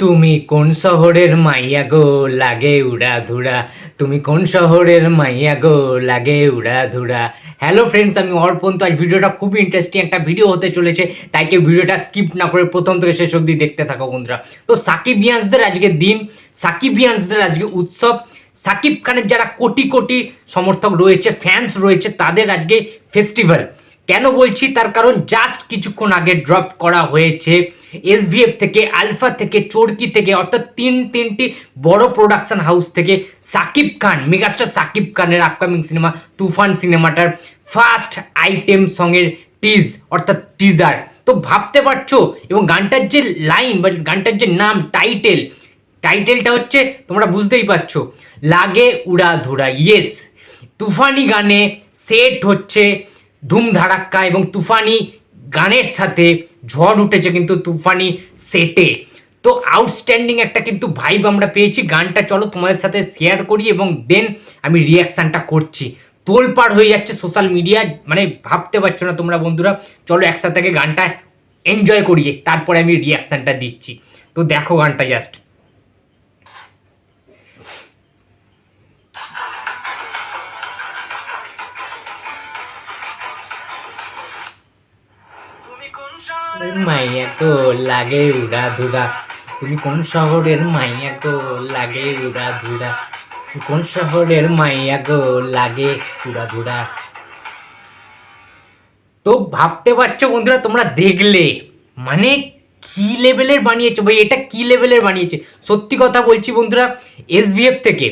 তুমি কোন শহরের মাইয়া গো লাগে উড়া ধুরা? তুমি কোন শহরের মাইয়া গো লাগে উড়া ধুরা? হ্যালো ফ্রেন্ডস আমি অর্পণ। তো আজ ভিডিওটা খুবই ইন্টারেস্টিং একটা ভিডিও হতে চলেছে। তাই কি ভিডিওটা স্কিপ না করে প্রথম থেকে শেষ অবধি দেখতে থাকো বন্ধুরা। তো সাকিব সাকিবিয়ান্সদের আজকে দিন, সাকিব সাকিবিয়ান্সদের আজকে উৎসব। সাকিব খানের যারা কোটি কোটি সমর্থক রয়েছে ফ্যান্স রয়েছে, তাদের আজকে ফেস্টিভ্যাল কেন বলছি? তার কারণ জাস্ট কিছুক্ষণ আগে ড্রপ করা হয়েছে। এসভিএফ থেকে আলফা থেকে চরকি থেকে, অর্থাৎ তিন তিনটি বড় প্রোডাকশন হাউস থেকে সাকিব খান মেগাস্টার সাকিব খানের আপকামিং সিনেমা তুফান সিনেমাটার ফার্স্ট আইটেম সঙের টিজ অর্থাৎ টিজার তো ভাবতে পারছ? এবং গানটার যে লাইন বা গানটার যে নাম টাইটেল টাইটেলটা হচ্ছে, তোমরা বুঝতেই পারছ, লাগে উড়া ধুরা। ইয়েস তুফানি গানে সেট হচ্ছে ধুম ধারাক্কা এবং তুফানি গানের সাথে ঝড় উঠেছে কিন্তু তুফানি সেটে। তো আউটস্ট্যান্ডিং একটা কিন্তু ভাইব আমরা পেয়েছি। গানটা চলো তোমাদের সাথে শেয়ার করি এবং দেন আমি রিয়াকশানটা করছি। তোলপাড় হয়ে যাচ্ছে সোশ্যাল মিডিয়া মানে ভাবতে পারছ না তোমরা বন্ধুরা। চলো একসাথে গানটা এনজয় করিয়ে, তারপরে আমি রিয়াকশানটা দিচ্ছি। তো দেখো গানটা জাস্ট মাইয়া তো লাগে উড়া ধুরা। তুমি কোন শহরের মাইয়া গো লাগে উড়া ধুরা? কোন শহরের মাইয়া গো লাগে উড়া ধুরা? তো ভাবতে পারছ বন্ধুরা, তোমরা দেখলে। মানে কি লেভেলের বানিয়েছে ভাই? এটা কি লেভেলের বানিয়েছে? সত্যি কথা বলছি বন্ধুরা এসভিএফ থেকে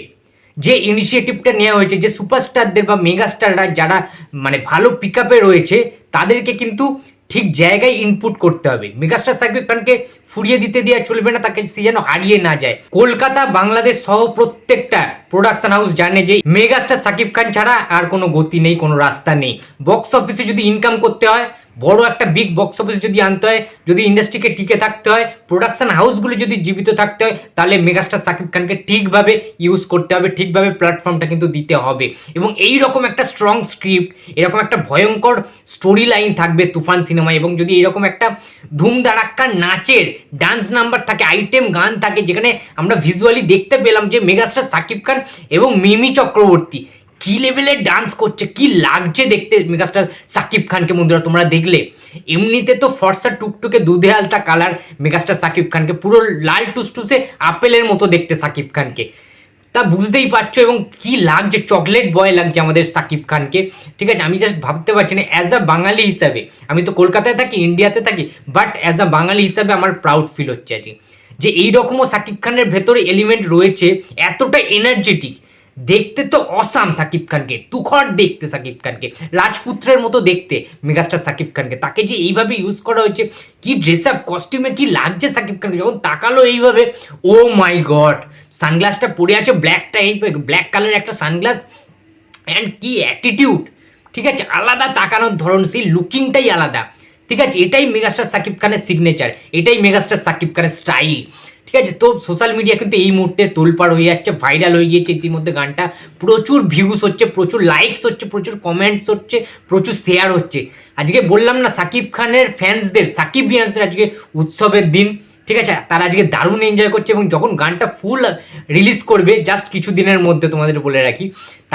যে ইনিশিয়েটিভটা নেওয়া হয়েছে, যে সুপারস্টারদের বা মেগাস্টাররা যারা মানে ভালো পিক রয়েছে, তাদেরকে কিন্তু ঠিক জায়গায় ইনপুট করতে হবে। মেগাস্টার সাকিব খানকে ফুরিয়ে দিতে দেওয়া চলবে না, তাকে সে যেন হারিয়ে না যায়। কলকাতা, বাংলাদেশ সহ প্রত্যেকটা প্রোডাকশন হাউস জানে যে মেগাস্টার সাকিব খান ছাড়া আর কোনো গতি নেই, কোনো রাস্তা নেই। বক্স অফিসে যদি ইনকাম করতে হয় বড় একটা বিগ বক্স অফিস যদি আনতে হয়, যদি ইন্ডাস্ট্রিকে টিকে থাকতে হয় প্রোডাকশন হাউসগুলো যদি জীবিত থাকতে হয়, তাহলে মেগাস্টার সাকিব খানকে ঠিকভাবে ইউজ করতে হবে, ঠিকভাবে প্ল্যাটফর্মটা কিন্তু দিতে হবে। এবং এই রকম একটা স্ট্রং স্ক্রিপ্ট এরকম একটা ভয়ঙ্কর স্টোরি লাইন থাকবে তুফান সিনেমায়। এবং যদি এরকম একটা ধুমধারাক্কা নাচের ডান্স নাম্বার থাকে আইটেম গান থাকে, যেখানে আমরা ভিজুয়ালি দেখতে পেলাম যে মেগাস্টার সাকিব খান এবং মিমি চক্রবর্তী কি লেভেলের ডান্স করছে, কি লাগছে দেখতে? মেগাস্টার সাকিব খানকে বন্ধুরা, তোমরা দেখলে। এমনিতে তো ফর্সা টুকটুকে দুধে আলতা কালার মেগাস্টার সাকিব খানকে, পুরো লাল টুসটুসে আপেলের মতো দেখতে সাকিব খানকে। তা বুঝতেই পারছ, এবং কি লাগছে চকলেট বয় লাগছে আমাদের সাকিব খানকে। ঠিক আছে, আমি জাস্ট ভাবতে পারছি না অ্যাজ আ বাঙালি হিসাবে, আমি তো কলকাতায় থাকি ইন্ডিয়াতে থাকি বাট অ্যাজ আ বাঙালি হিসাবে আমার প্রাউড ফিল হচ্ছে আজকে। যে এইরকমও সাকিব খানের ভেতরে এলিমেন্ট রয়েছে, এতটা এনার্জেটিক দেখতে তো অসাম সাকিব খানকে তুখর দেখতে সাকিব খানকে, রাজপুত্রের মতো দেখতে মেগাস্টার সাকিব খানকে। তাকে যে এইভাবে ইউজ করা হয়েছে, কি ড্রেস আপ কস্টিউমে কি লাগছে সাকিব খানকে? যখন তাকালো এইভাবে, ও মাই গড সানগ্লাসটা পরে আছে ব্ল্যাক টাইপ ব্ল্যাক কালারের একটা সানগ্লাস অ্যান্ড কি অ্যাটিটিউড ঠিক আছে, আলাদা তাকানোর ধরন, সেই লুকিংটাই আলাদা। ঠিক আছে, এটাই মেগাস্টার সাকিব খানের সিগনেচার এটাই মেগাস্টার সাকিব খানের স্টাইল ঠিক আছে? তো সোশ্যাল মিডিয়া কিন্তু এই মুহূর্তে তোলপাড় হয়ে যাচ্ছে ভাইরাল হয়ে গিয়েছে ইতিমধ্যে গানটা। প্রচুর ভিউস হচ্ছে, প্রচুর লাইকস হচ্ছে, প্রচুর কমেন্টস হচ্ছে, প্রচুর শেয়ার হচ্ছে। আজকে বললাম না, সাকিব খানের ফ্যান্সদের সাকিব সাকিবিয়ান্সদের আজকে উৎসবের দিন, ঠিক আছে? তারা আজকে দারুণ এনজয় করছে এবং যখন গানটা ফুল রিলিজ করবে জাস্ট কিছু দিনের মধ্যে তোমাদের বলে রাখি,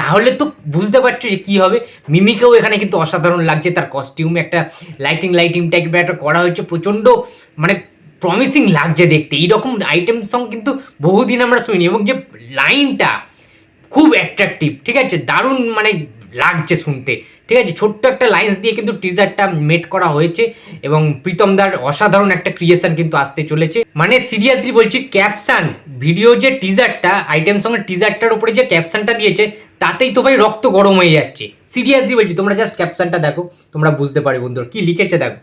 তাহলে তো বুঝতে পারছ যে কী হবে। মিমিকেও এখানে কিন্তু অসাধারণ লাগছে, তার কস্টিউমে একটা লাইটিং লাইটিং টাইপের একটা করা হয়েছে, প্রচণ্ড মানে প্রমিসিং লাগছে দেখতে। এইরকম আইটেম সং কিন্তু বহুদিন আমরা শুনি এবং যে লাইনটা খুব অ্যাট্রাকটিভ ঠিক আছে? দারুণ মানে লাগছে শুনতে, ঠিক আছে? ছোট্ট একটা লাইন্স দিয়ে কিন্তু টিজারটা মেট করা হয়েছে এবং প্রীতমদার অসাধারণ একটা ক্রিয়েশন কিন্তু আসতে চলেছে। মানে সিরিয়াসলি বলছি ক্যাপশন ভিডিও যে টিজারটা আইটেম সঙ্গে টিজারটার উপরে যে ক্যাপশনটা দিয়েছে, তাতেই তো ভাই রক্ত গরম হয়ে যাচ্ছে। সিরিয়াসলি বলছি, তোমরা জাস্ট ক্যাপশনটা দেখো, তোমরা বুঝতে পারবে বন্ধুরা। কি লিখেছে দেখো?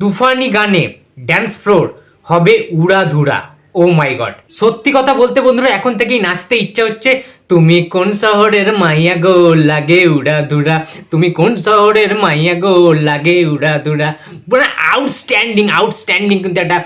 তুফানি গানে ড্যান্স ফ্লোর হবে উড়াধুরা। ও মাই গড সত্যি কথা বলতে বন্ধুরা, এখন থেকেই নাচতে ইচ্ছা হচ্ছে। তুমি কোন শহরের মাইয়া গো, লাগে উড়া ধুরা তুমি কোন শহরের মাইয়া গো, লাগে উড়া ধুরা মানে আউটস্ট্যান্ডিং আউটস্ট্যান্ডিং কিন্তু একটা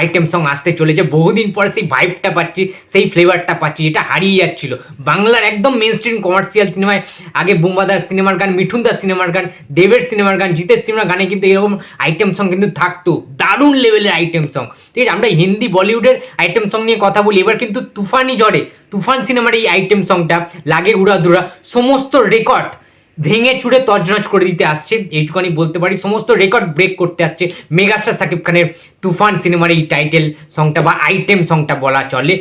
আইটেম সং আসতে চলেছে। বহুদিন পরে সেই ভাইবটা পাচ্ছি, সেই ফ্লেভারটা পাচ্ছি এটা হারিয়ে যাচ্ছিল। বাংলার একদম মেন স্ট্রিম কমার্শিয়াল সিনেমায় আগে বুম্বাদার সিনেমার গান মিঠুন মিঠুনদার সিনেমার গান, দেবের সিনেমার গান, জিতের সিনেমার গানে কিন্তু এরকম আইটেম সং কিন্তু থাকতো। দারুণ লেভেলের আইটেম সং ঠিক আছে, আমরা হিন্দি বলিউডের আইটেম সং নিয়ে কথা বলি, এবার কিন্তু তুফানি ঝড়ে তুফান সিনেমার এই আইটেম সংটা লাগে উড়াধুরা সমস্ত রেকর্ড ভেঙে চুড়ে তজনজ করে দিতে আসছে। এইটুখানি বলতে পারি, সমস্ত রেকর্ড ব্রেক করতে আসছে মেগাস্টার সাকিব খানের তুফান সিনেমার এই টাইটেল সংটা বা আইটেম সংটা বলা চলে।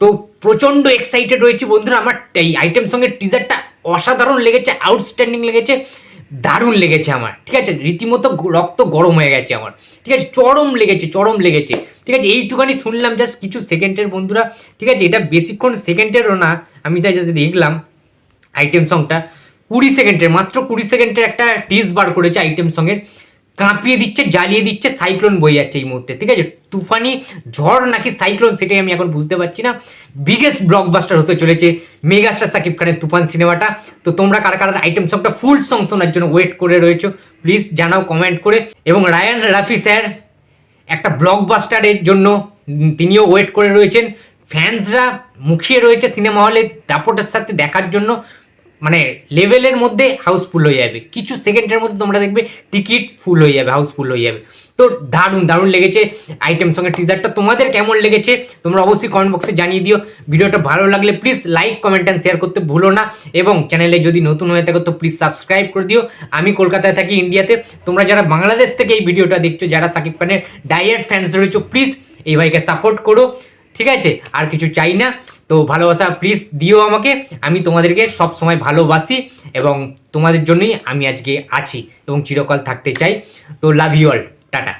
তো প্রচণ্ড এক্সাইটেড রয়েছে বন্ধুরা, আমার এই আইটেম সঙ্গের টিজারটা অসাধারণ লেগেছে আউটস্ট্যান্ডিং লেগেছে, দারুণ লেগেছে আমার, ঠিক আছে? রীতিমতো রক্ত গরম হয়ে গেছে আমার, ঠিক আছে? চরম লেগেছে চরম লেগেছে। ঠিক আছে, এইটুখানি শুনলাম জাস্ট কিছু সেকেন্ডের বন্ধুরা, ঠিক আছে, এটা বেশিক্ষণ সেকেন্ডেরও না, আমি তাই যাতে দেখলাম আইটেম সংটা কুড়ি সেকেন্ডের মাত্র কুড়ি সেকেন্ডের একটা টিস বার করেছে আইটেম সঙ্গের কাঁপিয়ে দিচ্ছে, জ্বালিয়ে দিচ্ছে সাইক্লোন বয়ে যাচ্ছে এই মুহূর্তে, ঠিক আছে? তুফানি, ঝড় নাকি সাইক্লোন সেটাই আমি এখন বুঝতে পারছি না। বিগেস্ট ব্লকবাস্টার হতে চলেছে মেগাস্টার সাকিব খানের তুফান সিনেমাটা। তো তোমরা কারা কারা আইটেম সংটা ফুল সং শোনার জন্য ওয়েট করে রয়েছো প্লিজ জানাও কমেন্ট করে। এবং রায়ান রাফি স্যার একটা ব্লকবাস্টারের জন্য তিনিও ওয়েট করে রয়েছেন। ফ্যান্সরা মুখিয়ে রয়েছে সিনেমা হলে দাপটের সাথে দেখার জন্য। মানে লেভেলের মধ্যে হাউসফুল হয়ে যাবে। কিছু সেকেন্ডের মধ্যে তোমরা দেখবে টিকিট ফুল হয়ে যাবে হাউসফুল হয়ে যাবে। তো দারুণ দারুণ লেগেছে আইটেম সঙ্গে টিজারটা তোমাদের কেমন লেগেছে তোমরা অবশ্যই কমেন্ট বক্সে জানিয়ে দিও। ভিডিওটা ভালো লাগলে please like comment and share করতে ভুলো না। এবং চ্যানেলে যদি নতুন হয়ে থাকো তো প্লিজ সাবস্ক্রাইব করে দিও। আমি কলকাতায় থাকি ইন্ডিয়াতে তোমরা যারা বাংলাদেশ থেকে এই ভিডিওটা দেখছ, যারা সাকিব খানের ডাইয়েট ফ্যান্স রয়েছো প্লিজ এই ভাইকে সাপোর্ট করো। ঠিক আছে? আর কিছু চাই না। তো ভালোবাসা প্লিজ দিও আমাকে। আমি তোমাদেরকে সব সময় ভালোবাসি এবং তোমাদের জন্যই আমি আজকে আছি এবং চিরকাল থাকতে চাই। তো লাভ ইউ অল টাটা।